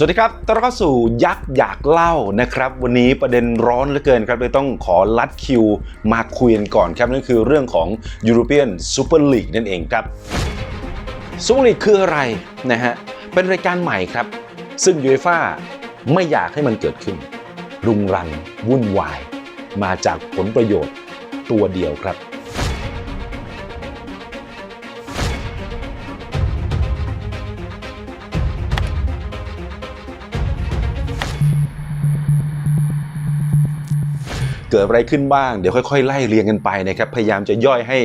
สวัสดีครับต้อนรับเข้าสู่ยักษ์อยากเล่านะครับ วันนี้ประเด็นร้อนเหลือเกินครับเลยต้องขอลัดคิวมาคุยกันก่อนครับนั่นคือเรื่องของ European Super League นั่นเองครับ Super League คืออะไรนะฮะ เป็นรายการใหม่ครับ ซึ่งยูเอฟ่าไม่อยากให้มันเกิดขึ้น รุงรังวุ่นวาย มาจากผลประโยชน์ตัวเดียวครับ เกิดอะไรขึ้นบ้าง เดี๋ยวค่อยๆ ไล่เรียงกันไปนะครับ พยายามจะย่อยให้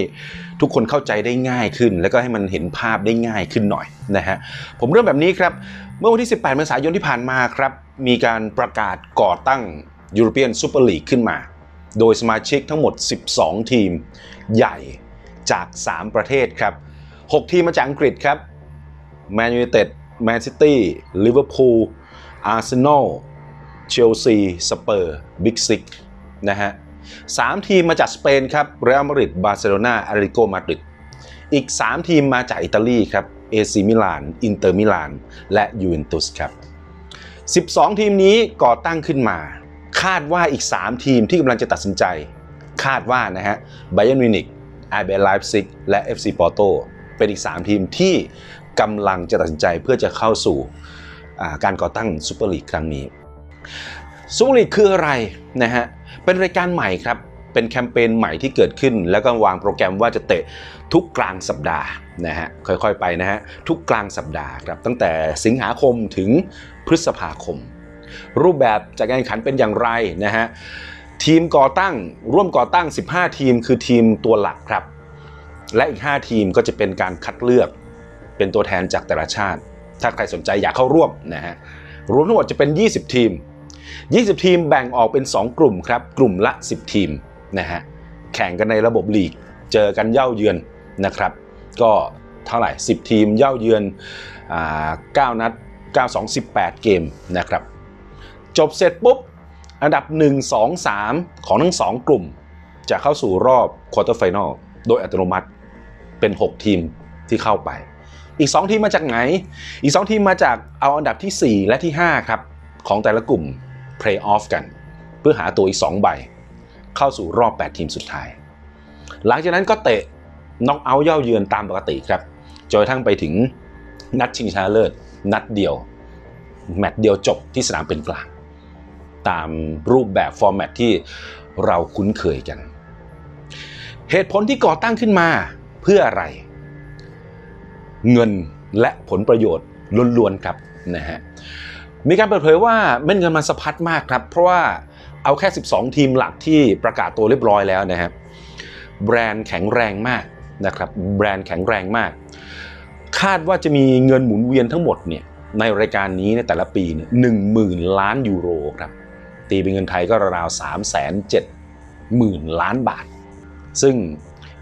ทุกคนเข้าใจได้ง่ายขึ้น แล้วก็ให้มันเห็นภาพได้ง่ายขึ้นหน่อยนะฮะ ผมเริ่มแบบนี้ครับ เมื่อวันที่ 18 เมษายนที่ผ่านมาครับ มีการประกาศก่อตั้ง European Super League ขึ้นมา โดยสมาชิกทั้งหมด 12 ทีมใหญ่จาก 3 ประเทศครับ 6 ทีมมาจากอังกฤษครับแมนยู i นเต็ดแมนซิตี้ลิเวอร์พูลอาร์เซนอลเชลซีสเปอร์บิ๊กซิก นะฮะสามทีมมาจากสเปนครับเรอัลมาดริดบาร์เซโลนาอาริโกมาดริดอีก 3 ทีมมาจากอิตาลีครับเอซีมิลาน อินเตอร์มิลาน และยูเวนตุสครับ 12 ทีมนี้ก่อตั้งขึ้นมา คาดว่าอีก 3 ทีมที่กำลังจะตัดสินใจ คาดว่านะฮะไบเ e นมิวนิกไอเบไลฟ์ซิกและ FC ปอร์โตเป็นอีก 3 ทีมที่กำลังจะตัดสินใจเพื่อจะเข้าสู่อ่าการก่อตั้งซูเปอร์ลีกครั้งนี้ซูเปอร์ลีกคืออะไรนะฮะ เป็นรายการใหม่ครับ เป็นแคมเปญใหม่ที่เกิดขึ้น แล้วก็วางโปรแกรมว่าจะเตะทุกกลางสัปดาห์นะฮะค่อยๆไปนะฮะทุกกลางสัปดาห์ครับตั้งแต่สิงหาคมถึงพฤษภาคม รูปแบบจากการแข่งขันเป็นอย่างไรนะฮะทีมก่อตั้งร่วมก่อตั้ง 15 ทีมคือทีมตัวหลักครับ และอีก 5 ทีมก็จะเป็นการคัดเลือกเป็นตัวแทนจากแต่ละชาติ ถ้าใครสนใจอยากเข้าร่วมนะฮะรวมทั้งหมดจะเป็น 20 ทีม 20 ทีมแบ่งออกเป็น 2 กลุ่มครับ กลุ่มละ 10 ทีมนะฮะแข่งกันในระบบลีก เจอกันเย่าเยือนนะครับ ก็เท่าไหร่ 10 ทีมเย่าเยือนอ่า9นัด9 2 18 เกมนะครับ จบเสร็จปุ๊บ อันดับ 1 2 3 ของทั้ง 2 กลุ่ม จะเข้าสู่รอบควอเตอร์ไฟนอลโดยอัตโนมัติเป็น 6 ทีมที่เข้าไป อีก 2 ทีมมาจากไหน อีก 2 ทีมมาจากเอาอันดับที่ 4 และที่ 5 ครับ ของแต่ละกลุ่ม Play Off กัน เพื่อหาตัวอีก 2 ใบ เข้าสู่รอบ 8 ทีมสุดท้าย หลังจากนั้นก็เตะน็อกเอาท์เย่าเยือนตามปกติครับจนกระทั่งไปถึงนัดชิงชนะเลิศนัดเดียว แมตช์เดียวจบที่สนามเป็นกลาง ตามรูปแบบฟอร์แมตที่เราคุ้นเคยกัน เหตุผลที่ก่อตั้งขึ้นมาเพื่ออะไร เงินและผลประโยชน์ล้วนๆครับนะฮะ มีการเปิดเผยว่าเม็ดเงินมันสะพัดมากครับ เพราะว่าเอาแค่ 12 ทีมหลักที่ประกาศตัวเรียบร้อยแล้วนะครับแบรนด์แข็งแรงมากนะครับแบรนด์แข็งแรงมาก คาดว่าจะมีเงินหมุนเวียนทั้งหมดเนี่ยในรายการนี้ในแต่ละปีเนี่ยหนึ่งหมื่นล้านยูโรครับตีเป็นเงินไทยก็ราวๆสามแสนเจ็ดหมื่นล้านบาท ซึ่ง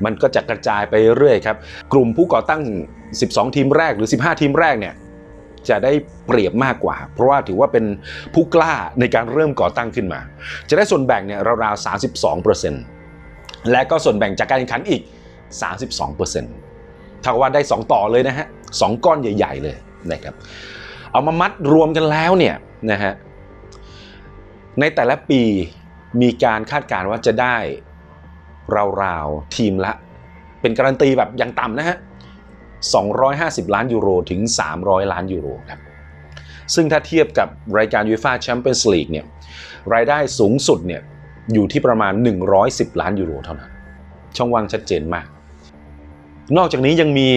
มันก็จะกระจายไปเรื่อยครับ กลุ่มผู้ก่อตั้ง 12 ทีมแรกหรือ 15 ทีมแรกเนี่ย จะได้เปรียบมากกว่า เพราะว่าถือว่าเป็นผู้กล้าในการเริ่มก่อตั้งขึ้นมา จะได้ส่วนแบ่งเนี่ยราวๆ32 และก็ส่วนแบ่งจากการแข่งขันอีก 32%ถ้าว่าได้ 2 ต่อเลยนะฮะสองก้อนใหญ่ ๆ เลยนะครับเอามามัดรวมกันแล้วเนี่ยนะฮะในแต่ละปีมีการคาดการณ์ว่าจะได้ราวๆทีมละ เป็นการันตีแบบอย่างต่ำนะฮะ 250 ล้านยูโรถึง 300 ล้านยูโรครับซึ่งถ้าเทียบกับรายการ UEFA Champions League เนี่ยรายได้สูงสุดเนี่ยอยู่ที่ประมาณ 110 ล้านยูโรเท่านั้น ช่องว่างชัดเจนมาก นอกจากนี้ยังมี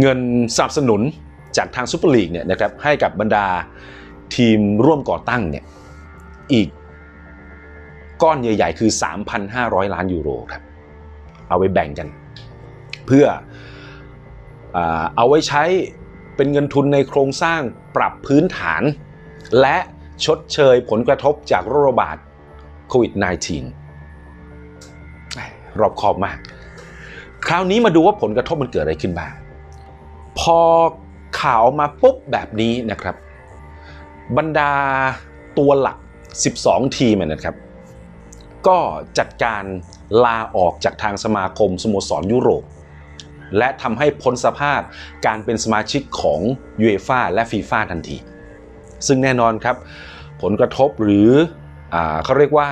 เงินสนับสนุนจากทางซูเปอร์ลีกเนี่ยนะครับให้กับบรรดาทีมร่วมก่อตั้งเนี่ยอีกก้อนใหญ่ ๆ คือ 3,500 ล้านยูโรครับ เอาไว้แบ่งกัน เพื่อ เอาไว้ใช้เป็นเงินทุนในโครงสร้างปรับพื้นฐาน และชดเชยผลกระทบจากโรคระบาดโควิด -19 รอบคอบมาก คราวนี้มาดูว่าผลกระทบมันเกิดอะไรขึ้นบ้าง พอข่าวออกมาปุ๊บแบบนี้นะครับ บรรดาตัวหลัก 12 ทีมนะครับ ก็จัดการลาออกจากทางสมาคมสโมสรยุโรป และทำให้พ้นสภาพการเป็นสมาชิกของยูเอฟ่าและฟีฟ่าทันที ซึ่งแน่นอนครับ ผลกระทบหรืออเขาเรียกว่า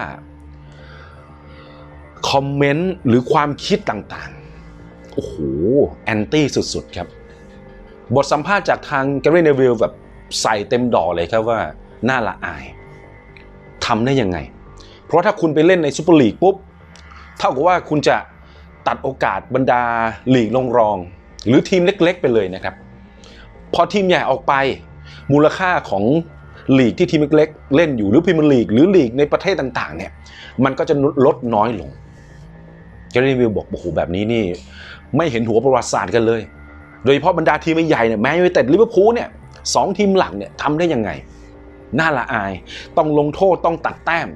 คอมเมนต์หรือความคิดต่างๆ โอ้โห แอนตี้สุด ๆ ครับ บทสัมภาษณ์จากทางแกร r ีเนวิลแบบใส่เต็มดอกเลยครับว่า น่าละอายทำได้ยังไง เพราะถ้าคุณไปเล่นในซูเปอร์ลีกปุ๊บ เท่ากับว่าคุณจะ ตัดโอกาสบรรดาหลีกลงรอง หรือทีมเล็กๆ ไปเลยนะครับ พอทีมใหญ่ออกไป มูลค่าของหลีกที่ทีมเล็กๆเล่นอยู่หรือพรีเมียร์ลีกหรือหลีกในประเทศต่างๆ เนี่ย มันก็จะลดน้อยลงเจอร์วิลบอกโอ้โหแบบนี้นี่ ไม่เห็นหัวประวัติศาสตร์กันเลย โดยเฉพาะบรรดาทีมใหญ่เนี่ยแมนยูไนเต็ดลิเวอร์พูลเนี่ยสองทีมหลักเนี่ยทำได้ยังไง น่าละอาย ต้องลงโทษต้องตัดแต้ม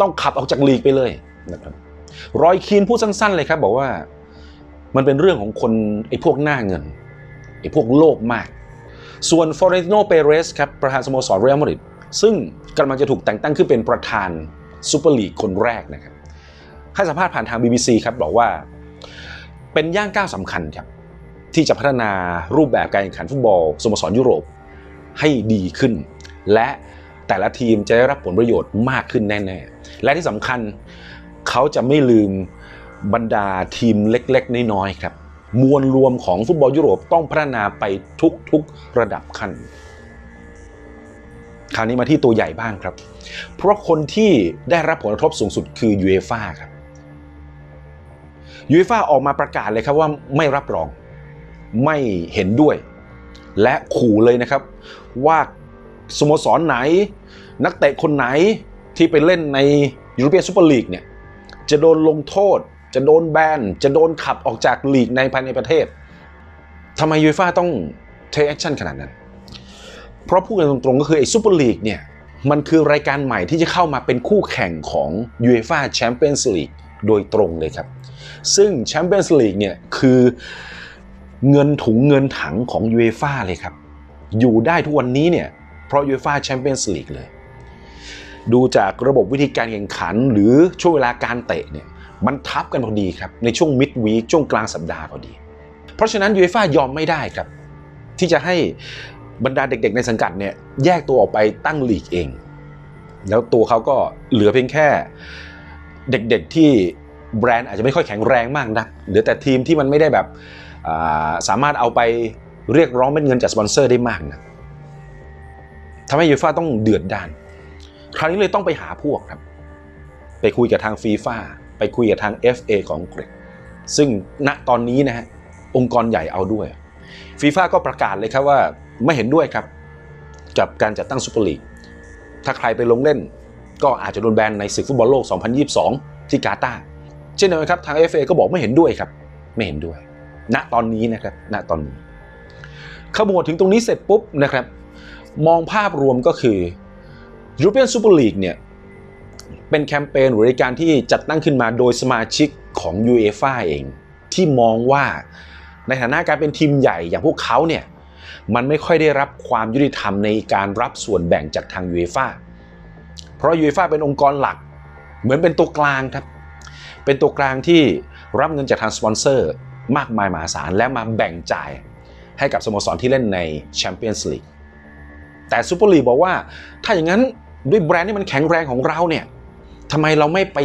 ต้องขับออกจากลีกไปเลยนะครับ รอยคีนพูดสั้น ๆ เลยครับ บอกว่า มันเป็นเรื่องของคนไอ้พวกหน้าเงินไอ้พวกโลภมาก ส่วนฟอเรนโนเปเรสครับประธานสโมสรเรอัลมาดริดซึ่งกำลังจะถูกแต่งตั้งขึ้นเป็นประธานซูเปอร์ลีกคนแรกนะครับให้สัมภาษณ์ผ่านทาง BBC ครับบอกว่า เป็นย่างก้าวสำคัญครับที่จะพัฒนารูปแบบการแข่งขันฟุตบอลสโมสรยุโรปให้ดีขึ้น และแต่ละทีมจะได้รับผลประโยชน์มากขึ้นแน่ ๆ และที่สำคัญ เขาจะไม่ลืมบรรดาทีมเล็กๆ น้อยๆครับ มวลรวมของฟุตบอลยุโรปต้องพัฒนาไปทุกๆระดับขั้น คราวนี้มาที่ตัวใหญ่บ้างครับ เพราะคนที่ได้รับผลกระทบสูงสุดคือยูเอฟ่าครับยูเอฟ่าออกมาประกาศเลยครับว่าไม่รับรองไม่เห็นด้วย และขู่เลยนะครับ ว่าสโมสรไหน นักเตะคนไหนที่ไปเล่นในยูโรเปียนซูเปอร์ลีกเนี่ย จะโดนลงโทษ จะโดนแบนจะโดนขับออกจากลีกในภายในประเทศทำไมยูฟ่าต้องเทคแอคชั่นขนาดนั้น เพราะพูดกันตรงๆก็คือไอ้ซูเปอร์ลีกเนี่ยมันคือรายการใหม่ที่จะเข้ามาเป็นคู่แข่งของ UEFA Champions League โดยตรงเลยครับ ซึ่ง Champions League เนี่ยคือเงินถุงเงินถังของ UEFA เลยครับ อยู่ได้ทุกวันนี้เนี่ยเพราะ UEFA Champions League เลย ดูจากระบบวิธีการแข่งขัน หรือช่วงเวลาการเตะเนี่ยมันทับกันพอดีครับ ในช่วงมิดวีคช่วงกลางสัปดาห์พอดี เพราะฉะนั้นยูเอฟ่ายอมไม่ได้ครับ ที่จะให้บรรดาเด็กๆในสังกัดเนี่ยแยกตัวออกไปตั้งลีกเอง แล้วตัวเขาก็เหลือเพียงแค่เด็กๆที่แบรนด์อาจจะไม่ค่อยแข็งแรงมากนะเหลือแต่ทีมที่มันไม่ได้แบบสามารถเอาไปเรียกร้องเป็นเงินจากสปอนเซอร์ได้มากนะทำให้ยูฟ่าต้องเดือดดาน คราวนี้เลยต้องไปหาพวกครับ ไปคุยกับทางฟีฟ่าไปคุยกับทาง FA ของอังกฤษซึ่งณตอนนี้นะฮะองค์กรใหญ่เอาด้วยฟีฟ่าก็ประกาศเลยครับว่าไม่เห็นด้วยครับ กับการจัดตั้งซูเปอร์ลีกถ้าใครไปลงเล่น ก็อาจจะโดนแบนในศึกฟุตบอลโลก 2022 ที่กาตาร์เช่นเดียวกันครับทาง FA ก็บอกไม่เห็นด้วยครับ ไม่เห็นด้วย ณตอนนี้นะครับณตอนนี้ขบวนถึงตรงนี้เสร็จปุ๊บนะครับ มองภาพรวมก็คือ European Super League เนี่ยเป็นแคมเปญหรือรายการที่จัดตั้งขึ้นมาโดยสมาชิกของ UEFA เอง ที่มองว่าในฐานะการเป็นทีมใหญ่อย่างพวกเขาเนี่ยมันไม่ค่อยได้รับความยุติธรรมในการรับส่วนแบ่งจากทาง UEFA เพราะ UEFA เป็นองค์กรหลัก เหมือนเป็นตัวกลางครับ เป็นตัวกลางที่รับเงินจากทางสปอนเซอร์มากมายมหาศาลและมาแบ่งจ่ายให้กับสโมสรที่เล่นในแชมเปี้ยนส์ลีกแต่ซูเปอร์ลีกบอกว่าถ้าอย่างนั้น ด้วยแบรนด์ที่มันแข็งแรงของเราเนี่ยทำไมเราไม่ไป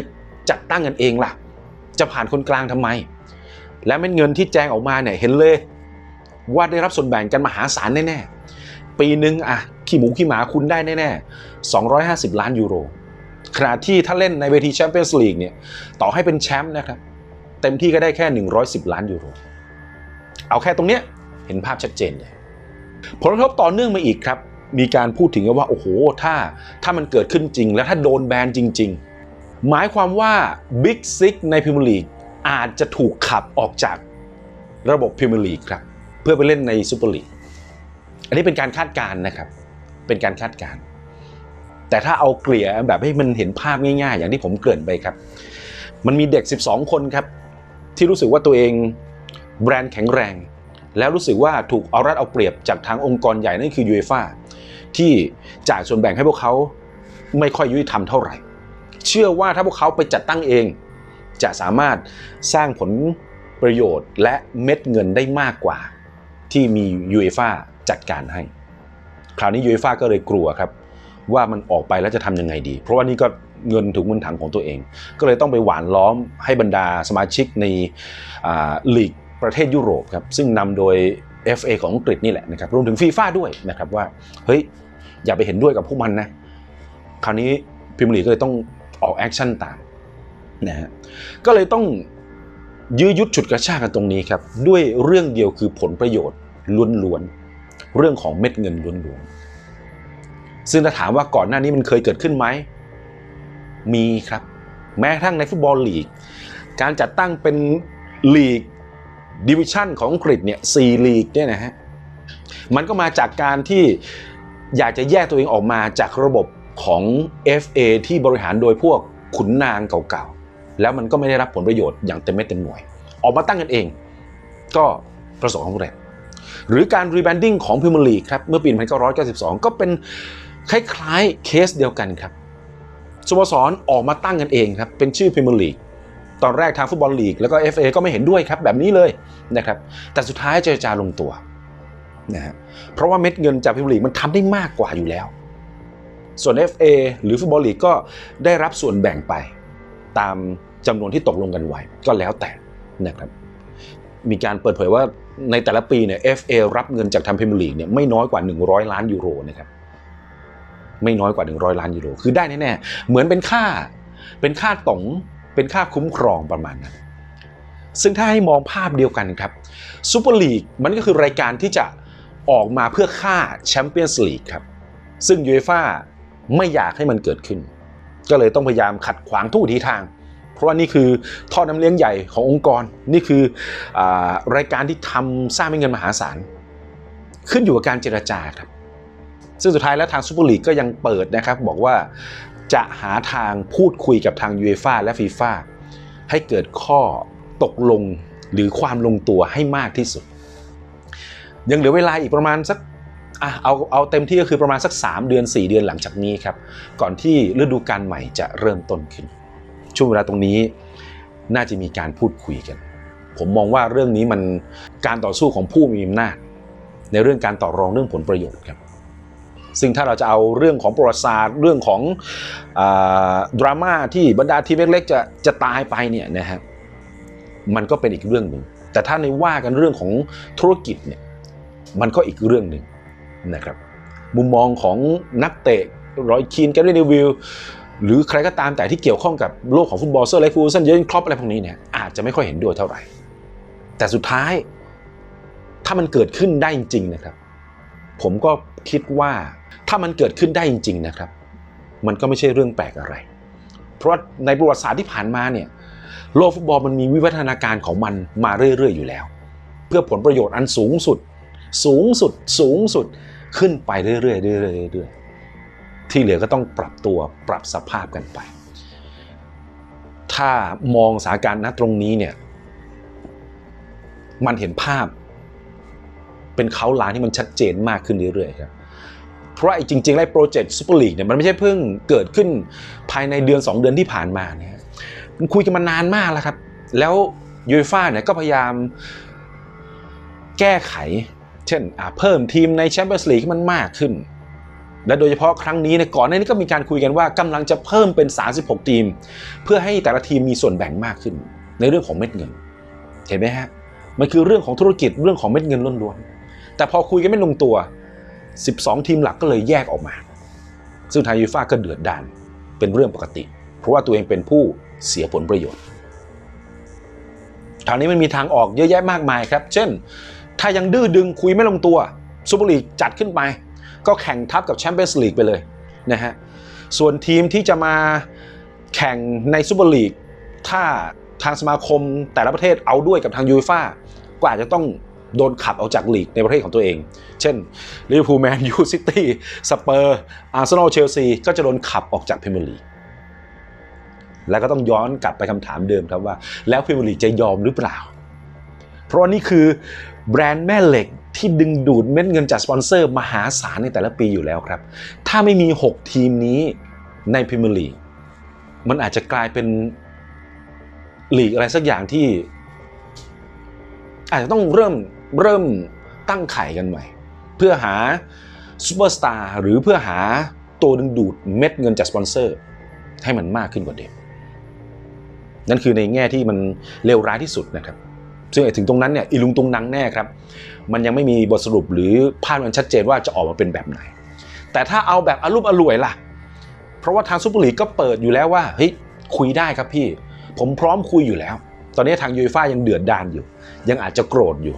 จัดตั้งกันเองล่ะ จะผ่านคนกลางทำไม และเม็ดเงินที่แจ้งออกมาเนี่ยเห็นเลย ว่าได้รับส่วนแบ่งกันมหาศาลแน่ๆ ปีหนึ่งอะขี้หมูขี้หมาคุณได้แน่ๆ 250 ล้านยูโร ขณะที่ถ้าเล่นในเวทีแชมเปี้ยนส์ลีกเนี่ยต่อให้เป็นแชมป์นะครับ เต็มที่ก็ได้แค่ 110 ล้านยูโร เอาแค่ตรงเนี้ยเห็นภาพชัดเจนเลยผลกระทบต่อเนื่องมาอีกครับ มีการพูดถึงว่าโอ้โหถ้าถ้ามันเกิดขึ้นจริง แล้วถ้าโดนแบนจริง ๆ หมายความว่าบิ๊กซิกในพรีเมียร์ลีกอาจจะถูกขับออกจากระบบพรีเมียร์ลีกครับ เพื่อไปเล่นในซูเปอร์ลีกอันนี้เป็นการคาดการณ์นะครับ เป็นการคาดการณ์แต่ถ้าเอาเกลี่ยแบบให้มันเห็นภาพง่ายๆ อย่างที่ผมเกริ่นไปครับ มันมีเด็ก 12 คนครับ ที่รู้สึกว่าตัวเองแบรนด์แข็งแรง แล้วรู้สึกว่าถูกเอารัดเอาเปรียบจากทางองค์กรใหญ่นั่นคือยูเอฟ่าที่จ่ายส่วนแบ่งให้พวกเขาไม่ค่อยยุติธรรมเท่าไหร่ เชื่อว่าถ้าพวกเขาไปจัดตั้งเอง จะสามารถสร้างผลประโยชน์และเม็ดเงินได้มากกว่า ที่มียูเอฟ่าจัดการให้ คราวนี้ยูเอฟ่าก็เลยกลัวครับ ว่ามันออกไปแล้วจะทำยังไงดี เพราะว่านี่ก็เงินถุงเงินถังของตัวเอง ก็เลยต้องไปหวานล้อมให้บรรดาสมาชิกในอ่าลีก ประเทศยุโรปครับซึ่งนำโดย FA ของอังกฤษนี่แหละนะครับรวมถึงฟีฟ่าด้วยนะครับว่าเฮ้ยอย่าไปเห็นด้วยกับพวกมันนะคราวนี้พรีเมียร์ลีก็เลยต้องออกแอคชั่นตามนะฮะก็เลยต้องยื้อยุดฉุดกระชากกันตรงนี้ครับด้วยเรื่องเดียวคือผลประโยชน์ล้วนๆเรื่องของเม็ดเงินล้วนๆซึ่งถ้าถามว่าก่อนหน้านี้มันเคยเกิดขึ้นไหมมีครับ แม้กระทั่งในฟุตบอลลีก การจัดตั้งเป็นลีก ดิวิชั่นของอังกฤษเนี่ยสี่ลีกเนี่ยนะฮะมันก็มาจากการที่อยากจะแยกตัวเองออกมาจากระบบของ FA ที่บริหารโดยพวกขุนนางเก่าๆ แล้วมันก็ไม่ได้รับผลประโยชน์อย่างเต็มเม็ดเต็มหน่วย ออกมาตั้งกันเอง ก็ประสบความสำเร็จ หรือการรีแบรนดิ้งของพรีเมียร์ลีครับ เมื่อปี 1992 ก็เป็นคล้ายๆเคสเดียวกันครับสโมสรอออกมาตั้งกันเองครับ เป็นชื่อพรีเมียร์ลีก ตอนแรกทางฟุตบอลลีกแล้วก็ FA ก็ไม่เห็นด้วยครับแบบนี้เลยนะครับแต่สุดท้ายเจรจาลงตัวนะฮะเพราะว่าเม็ดเงินจากพรีเมียร์ลีกมันทำได้มากกว่าอยู่แล้ว ส่วน FA หรือฟุตบอลลีกก็ได้รับส่วนแบ่งไป ตามจำนวนที่ตกลงกันไว้ก็แล้วแต่นะครับมีการเปิดเผยว่าในแต่ละปีเนี่ย FA รับเงินจากทางพรีเมียร์ลีกเนี่ยไม่น้อยกว่า 100 ล้านยูโรนะครับไม่น้อยกว่า 100 ล้านยูโรคือได้แน่ๆเหมือนเป็นค่าเป็นค่าต๋ง เป็นค่าคุ้มครองประมาณนั้น ซึ่งถ้าให้มองภาพเดียวกันครับซูเปอร์ลีกมันก็คือรายการที่จะออกมาเพื่อฆ่าแชมเปี้ยนส์ลีกครับ ซึ่งยูเอฟ่าไม่อยากให้มันเกิดขึ้น ก็เลยต้องพยายามขัดขวางทุกวิถีทาง เพราะว่านี่คือท่อน้ำเลี้ยงใหญ่ขององค์กร นี่คืออรายการที่ทำสร้างเงินมหาศาล ขึ้นอยู่กับการเจรจาครับ ซึ่งสุดท้ายแล้วทางซูเปอร์ลีกก็ยังเปิดนะครับ บอกว่า จะหาทางพูดคุยกับทางยูเอฟ่าและฟีฟ่าให้เกิดข้อตกลงหรือความลงตัวให้มากที่สุด ยังเหลือเวลาอีกประมาณสักอะเอาเอาเต็มที่ก็คือประมาณสัก 3 เดือน 4 เดือนหลังจากนี้ครับ ก่อนที่ฤดูกาลใหม่จะเริ่มต้นขึ้น ช่วงเวลาตรงนี้น่าจะมีการพูดคุยกัน ผมมองว่าเรื่องนี้มันการต่อสู้ของผู้มีอำนาจในเรื่องการต่อรองเรื่องผลประโยชน์ครับ ซึ่งถ้าเราจะเอาเรื่องของประวัติศาสตร์ เรื่องของดราม่าที่บรรดาทีมเล็กๆจะจะตายไปเนี่ยนะฮะมันก็เป็นอีกเรื่องหนึ่งแต่ถ้าในว่ากันเรื่องของธุรกิจเนี่ยมันก็อีกเรื่องหนึ่งนะครับมุมมองของนักเตะรอยคีนแกเรนวิลหรือใครก็ตามแต่ที่เกี่ยวข้องกับโลกของฟุตบอลเซอร์เล็กฟูซันเยนครอปอะไรพวกนี้เนี่ยอาจจะไม่ค่อยเห็นด้วยเท่าไหร่ แต่สุดท้ายถ้ามันเกิดขึ้นได้จริงๆนะครับ ผมก็ คิดว่าถ้ามันเกิดขึ้นได้จริง ๆนะครับ มันก็ไม่ใช่เรื่องแปลกอะไร เพราะในประวัติศาสตร์ที่ผ่านมาเนี่ยโลกฟุตบอลมันมีวิวัฒนาการของมันมาเรื่อย ๆ อยู่แล้ว เพื่อผลประโยชน์อันสูงสุด สูงสุดสูงสุดขึ้นไปเรื่อยๆเรื่อยๆเรื่อยๆที่เหลือก็ต้องปรับตัวปรับสภาพกันไป ถ้ามองสถานการณ์ตรงนี้เนี่ยมันเห็นภาพ เป็นเขาลานที่มันชัดเจนมากขึ้นเรื่อยๆครับ เพราะไอ้จริงๆแล้โปรเจกต์ซูเปอร์ลีกเนี่ยมันไม่ใช่เพิ่งเกิดขึ้นภายในเดือน 2 เดือนที่ผ่านมาเนี่ยมันคุยกันมานานมากแล้วครับ แล้วยูเอฟ่าเนี่ยก็พยายามแก้ไข เช่นเพิ่มทีมในแชมเปี้ยนส์ลีกให้มันมากขึ้น และโดยเฉพาะครั้งนี้ในก่อนหน้านี้ก็มีการคุยกันว่ากำลังจะเพิ่มเป็น 36 ทีม เพื่อให้แต่ละทีมมีส่วนแบ่งมากขึ้น ในเรื่องของเม็ดเงิน เห็นไหมฮะมันคือเรื่องของธุรกิจเรื่องของเม็ดเงินล้วนๆแต่พอคุยกันไม่ลงตัว 12 ทีมหลักก็เลยแยกออกมา ซึ่งทางยูฟ่าก็เดือดดานเป็นเรื่องปกติ เพราะว่าตัวเองเป็นผู้เสียผลประโยชน์ทางนี้มันมีทางออกเยอะแยะมากมายครับ เช่น ถ้ายังดื้อดึงคุยไม่ลงตัวซูเปอร์ลีกจัดขึ้นไป ก็แข่งทับกับแชมเปี้ยนส์ลีกไปเลยนะฮะส่วนทีมที่จะมาแข่งในซูเปอร์ลีกถ้าทางสมาคมแต่ละประเทศเอาด้วยกับทางยูฟ่าก็อาจจะต้อง โดนขับออกจากลีกในประเทศของตัวเอง เช่นลิเวอร์พูลแมนยูซิตี้สเปอร์อาร์เซนอลเชลซีก็จะโดนขับออกจากพรีเมียร์ลีกแล้วก็ต้องย้อนกลับไปคำถามเดิมครับว่า แล้วพรีเมียร์ลีกจะยอมหรือเปล่า เพราะนี่คือแบรนด์แม่เหล็กที่ดึงดูดเม็ดเงินจากสปอนเซอร์มหาศาลในแต่ละปีอยู่แล้วครับ ถ้าไม่มี 6 ทีมนี้ในพรีเมียร์ลีกมันอาจจะกลายเป็นลีกอะไรสักอย่างที่ อาจจะต้องเริ่ม เริ่มตั้งไข่กันใหม่ เพื่อหาซูเปอร์สตาร์หรือเพื่อหาตัวดึงดูดเม็ดเงินจากสปอนเซอร์ ให้มันมากขึ้นกว่าเดิมนั่นคือในแง่ที่มันเลวร้ายที่สุดนะครับ ซึ่งถึงตรงนั้นเนี่ยอีลุงตุงนังแน่ครับ มันยังไม่มีบทสรุปหรือภาพมันชัดเจนว่าจะออกมาเป็นแบบไหน แต่ถ้าเอาแบบอารมณ์อร่วยล่ะ เพราะว่าทางซูเปอร์ลีกก็เปิดอยู่แล้วว่าเฮ้ยคุยได้ครับพี่ ผมพร้อมคุยอยู่แล้ว ตอนนี้ทางยูฟ่ายังเดือดดานอยู่ ยังอาจจะโกรธอยู่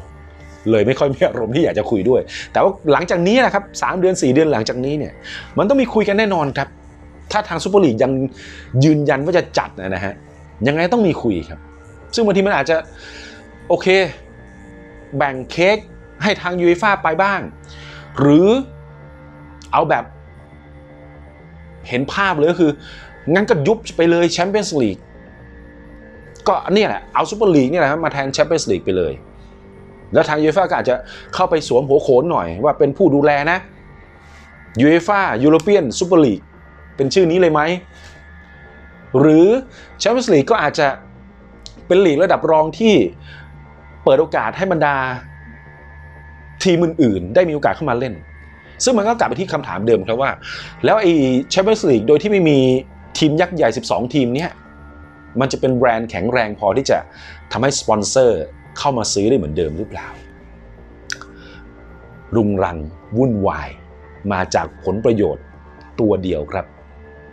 เลยไม่ค่อยมีอารมณ์ที่อยากจะคุยด้วย แต่ว่าหลังจากนี้นะครับสามเดือน 4 เดือนหลังจากนี้เนี่ยมันต้องมีคุยกันแน่นอนครับ ถ้าทางซูเปอร์ลีกยังยืนยันว่าจะจัดนะฮะยังไงต้องมีคุยครับ ซึ่งบางทีมันอาจจะโอเค แบ่งเค้กให้ทางยูฟ่าไปบ้าง หรือเอาแบบเห็นภาพเลยก็คือ งั้นก็ยุบไปเลยแชมเปี้ยนส์ลีกก็เนี่ยแหละเอาซูเปอร์ลีกเนี่ยแหละมาแทนแชมเปี้ยนส์ลีกไปเลย แล้วทางยูฟ่าก็อาจจะเข้าไปสวมหัวโขนหน่อยว่าเป็นผู้ดูแลนะยูฟ่ายูโรเปียนซูเปอร์ลีกเป็นชื่อนี้เลยไหม หรือแชมเปี้ยนส์ลีกก็อาจจะเป็นลีกระดับรองที่เปิดโอกาสให้บรรดาทีมอื่นๆ ได้มีโอกาสเข้ามาเล่น ซึ่งมันก็กลับไปที่คำถามเดิมครับว่า แล้วไอ้แชมเปี้ยนส์ลีกโดยที่ไม่มีทีมยักษ์ใหญ่ 12 ทีมเนี้ยมันจะเป็นแบรนด์แข็งแรงพอที่จะทำให้สปอนเซอร์ เข้ามาซื้อได้เหมือนเดิมหรือเปล่า รุงรังวุ่นวายมาจากผลประโยชน์ตัวเดียวครับ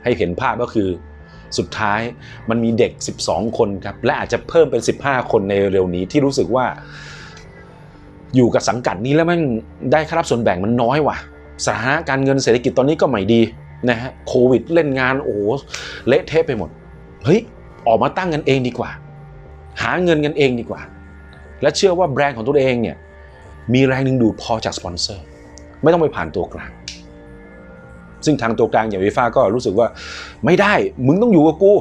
ให้เห็นภาพก็คือสุดท้ายมันมีเด็ก 12 คนครับ และอาจจะเพิ่มเป็น 15 คนในเร็วนี้ที่รู้สึกว่า อยู่กับสังกัดนี้แล้วมันได้ค่ารับส่วนแบ่งมันน้อยว่ะสถานะการเงินเศรษฐกิจตอนนี้ก็ไม่ดีนะฮะโควิดเล่นงานโอ้เละเทะไปหมด เฮ้ย ออกมาตั้งกันเองดีกว่า หาเงินกันเองดีกว่า และเชื่อว่าแบรนด์ของตัวเองเนี่ยมีแรงดึงดูดพอจากสปอนเซอร์ ไม่ต้องไปผ่านตัวกลาง ซึ่งทางตัวกลางอย่างวีฟ่าก็รู้สึกว่าไม่ได้ มึงต้องอยู่กับกู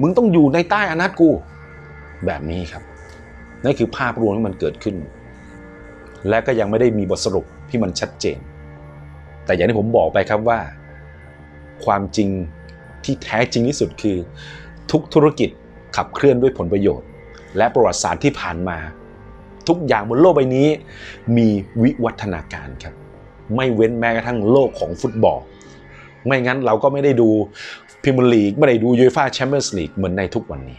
มึงต้องอยู่ในใต้อนาจกู แบบนี้ครับนั่นคือภาพรวมที่มันเกิดขึ้น และก็ยังไม่ได้มีบทสรุปที่มันชัดเจน แต่อย่างที่ผมบอกไปครับว่า ความจริงที่แท้จริงที่สุดคือ ทุกธุรกิจขับเคลื่อนด้วยผลประโยชน์ และประวัติศาสตร์ที่ผ่านมา ทุกอย่างบนโลกใบนี้ มีวิวัฒนาการครับ ไม่เว้นแม้กระทั่งโลกของฟุตบอล ไม่งั้นเราก็ไม่ได้ดูพรีเมียร์ลีกไม่ได้ดูยูฟ่าแชมเปี้ยนส์ลีกเหมือนในทุกวันนี้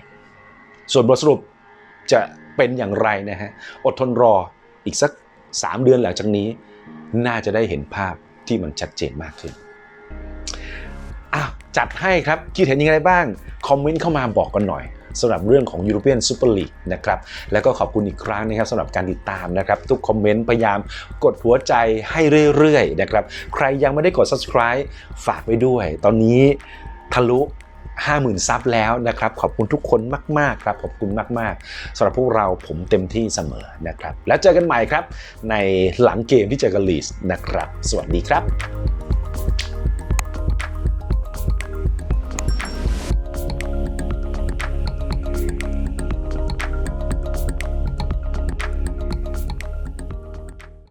ส่วนบทสรุปจะเป็นอย่างไรนะฮะอดทนรออีกสัก 3 เดือนหลังจากนี้ น่าจะได้เห็นภาพที่มันชัดเจนมากขึ้นอ้าวจัดให้ครับคิดเห็นยังไงบ้าง คอมเมนต์เข้ามาบอกกันหน่อย สำหรับเรื่องของ European Super League นะครับ แล้วก็ขอบคุณอีกครั้งนะครับสำหรับการติดตามนะครับ ทุกคอมเมนต์พยายามกดหัวใจให้เรื่อยๆนะครับ ใครยังไม่ได้กด subscribe ฝากไว้ด้วย ตอนนี้ทะลุ50,000 ซับแล้วนะครับ ขอบคุณทุกคนมากๆครับ ขอบคุณมากๆสำหรับพวกเราผมเต็มที่เสมอนะครับ แล้วเจอกันใหม่ครับ ในหลังเกมที่เจอกับลีสนะครับ สวัสดีครับ